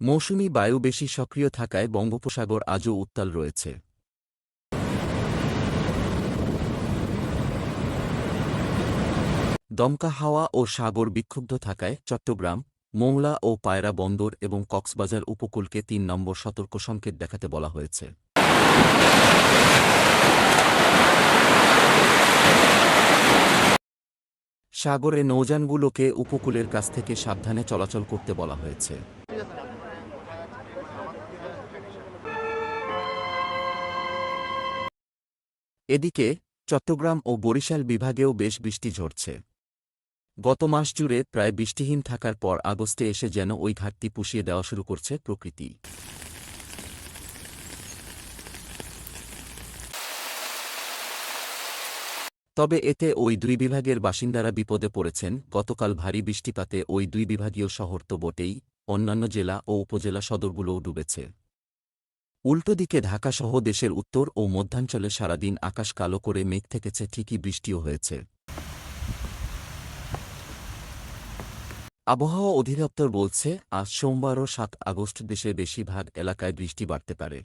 মৌসুমি বায়ু বেশি সক্রিয় থাকায় বঙ্গোপসাগর আজও উত্তাল রয়েছে। দমকা হাওয়া ও সাগর বিক্ষুব্ধ থাকায় চট্টগ্রাম, মোংলা ও পায়রা বন্দর এবং কক্সবাজার উপকূলকে তিন নম্বর সতর্ক সংকেত দেখাতে বলা হয়েছে। সাগরে নৌযানগুলোকে উপকূলের কাছ থেকে সাবধানে চলাচল করতে বলা হয়েছে। এদিকে, চট্টগ্রাম ও বরিশাল বিভাগেও বেশ বৃষ্টি ঝরছে। গত মাস জুড়ে প্রায় বৃষ্টিহীন থাকার পর আগস্টে এসে যেন ওই ঘাটতি পুষিয়ে দেওয়া শুরু করছে প্রকৃতি। তবে এতে ওই দুই বিভাগের বাসিন্দারা বিপদে পড়েছেন। গতকাল ভারী বৃষ্টিপাতে ওই দুই বিভাগীয় শহর তো বটেই, অন্যান্য জেলা ও উপজেলা সদরগুলোও ডুবেছে। উল্টো দিকে ঢাকাসহ দেশের উত্তর ও মধ্যাঞ্চলে সারাদিন আকাশ কালো করে মেঘ থেকেছে, ঠিকই বৃষ্টিও হয়েছে। আবহাওয়া অধিদপ্তর বলছে, আজ সোমবার ও সাত আগস্ট দেশের বেশিরভাগ এলাকায় বৃষ্টি বাড়তে পারে।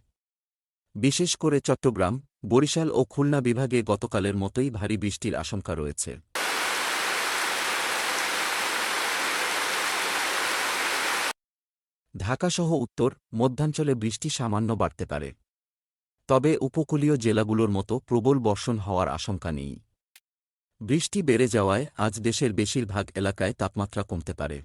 বিশেষ করে চট্টগ্রাম, বরিশাল ও খুলনা বিভাগে গতকালের মতোই ভারী বৃষ্টির আশঙ্কা রয়েছে। ঢাকাসহ উত্তর, মধ্যাঞ্চলে বৃষ্টি সামান্য বাড়তে পারে। তবে উপকূলীয় জেলাগুলোর মতো প্রবল বর্ষণ হওয়ার আশঙ্কা নেই। বৃষ্টি বেড়ে যাওয়ায় আজ দেশের বেশিরভাগ এলাকায় তাপমাত্রা কমতে পারে।